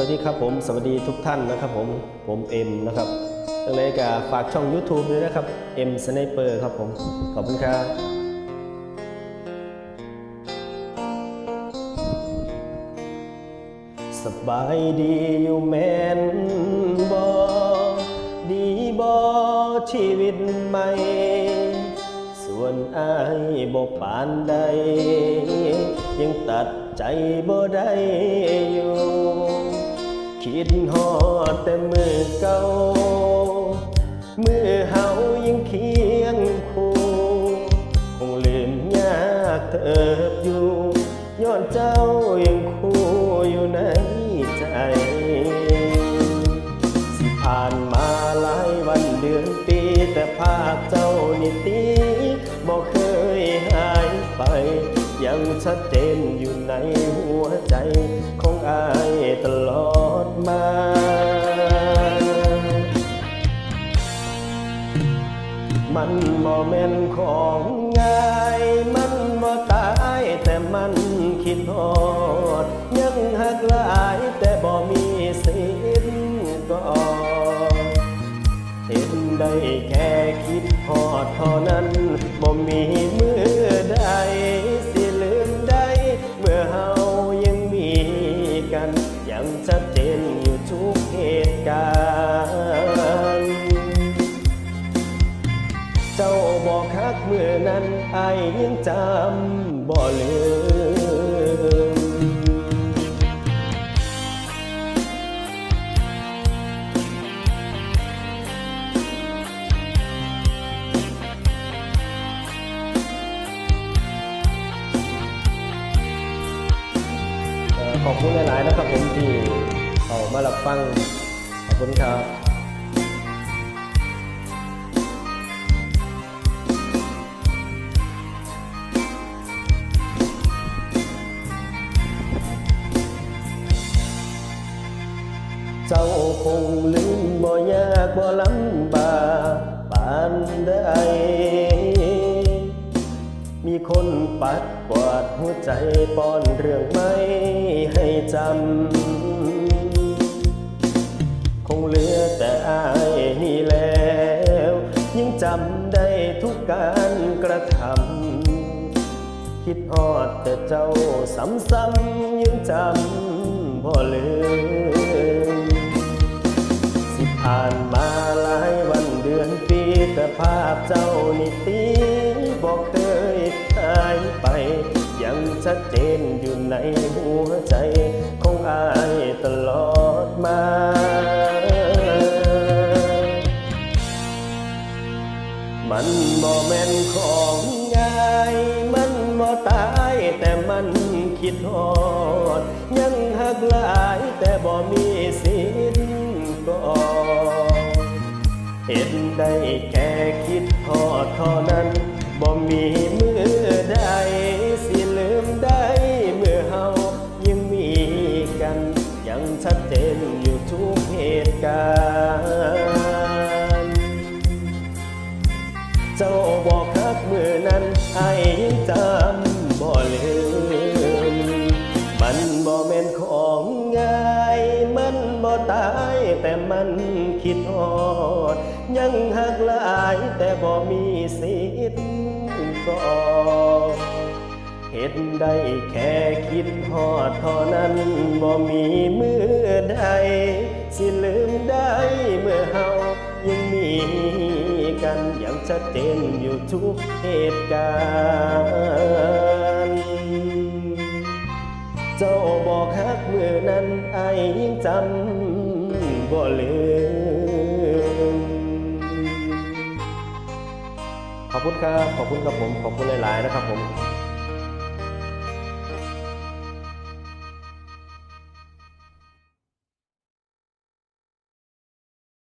วัสดีครับผมสวัสดีทุกท่านนะครับผมผมเอ็มนะครับยังไงก็ฝากช่อง YouTube ด้วยนะครับเอ็มสไนเปอร์ครับผมขอบคุณครับสบายดีอยู่แม่นบอดีบอชีวิตใหม่ ส่วนอายบ่ปานใด ยังตัดใจบ่ได้อยู่ คิดฮอดแต่มือเก่ามือเฮายังเคียงคู่คงลืมยากเถิบอยู่ย้อนเจ้ายังคู่อยู่ในใจ สิผ่านมาหลายวันเดือนปีแต่ภาพเจ้านี่ตีบอกเคยหายไป ยังชัดเจนอยู่ในหัวใจของอาย บ่แม่นของง่ายมันบ่ตายแต่มันคิดทอด ยังหักหลายแต่บ่มีสิทธิ์ก็เห็นได้แค่คิดทอดเท่านั้นบ่มีมือำบ่ลืมเอ่อขอบคุณหลาย ๆ นะครับผมที่เอามารับฟัง ขอบคุณครับ เจ้าคงลืมบ่ยากบ่ลำบากปานใดมีคนปัดกวาดหัวใจป้อนเรื่องไม่ให้จำ คงเหลือแต่อายนี่แล้ว ยังจำได้ทุกการกระทำ คิดฮอดแต่เจ้าซ้ำๆยังจำบ่ลืม ผ่านมาหลายวันเดือนปีแต่ภาพเจ้านี่ตีบอกเคยหายไป ยังชัดเจนอยู่ในหัวใจ ของอายตลอดมามันบ่แม่นของง่าย มันบ่ตายแต่มันคิดฮอด ยังหักหลายแต่บ่มีสิ เห็นได้แค่คิดฮอดเท่านั้นบ่มีมือใดสิลืมได้เมื่อเฮายังมีกัน ยังชัดเจนอยู่ทุกเหตุการณ์ เจ้าบอกคักมือนั้นไอ้จำบ่ลืม มันบ่แม่นของง่าย มันบ่ตายแต่มันคิดฮอด ยังหักหลายแต่บ่มีสิทธิ์ก็เห็นได้แค่คิดฮอดเท่านั้นบ่มีมือใด สิลืมได้เมื่อเฮายังมีกันอย่างชัดเจนอยู่ทุกเหตุการณ์เจ้าบอกฮักเมื่อนั้นไอ้ายยังจำบ่ลืม ขอบคุณครับ ขอบคุณครับผม ขอบคุณหลาย ๆ นะครับผม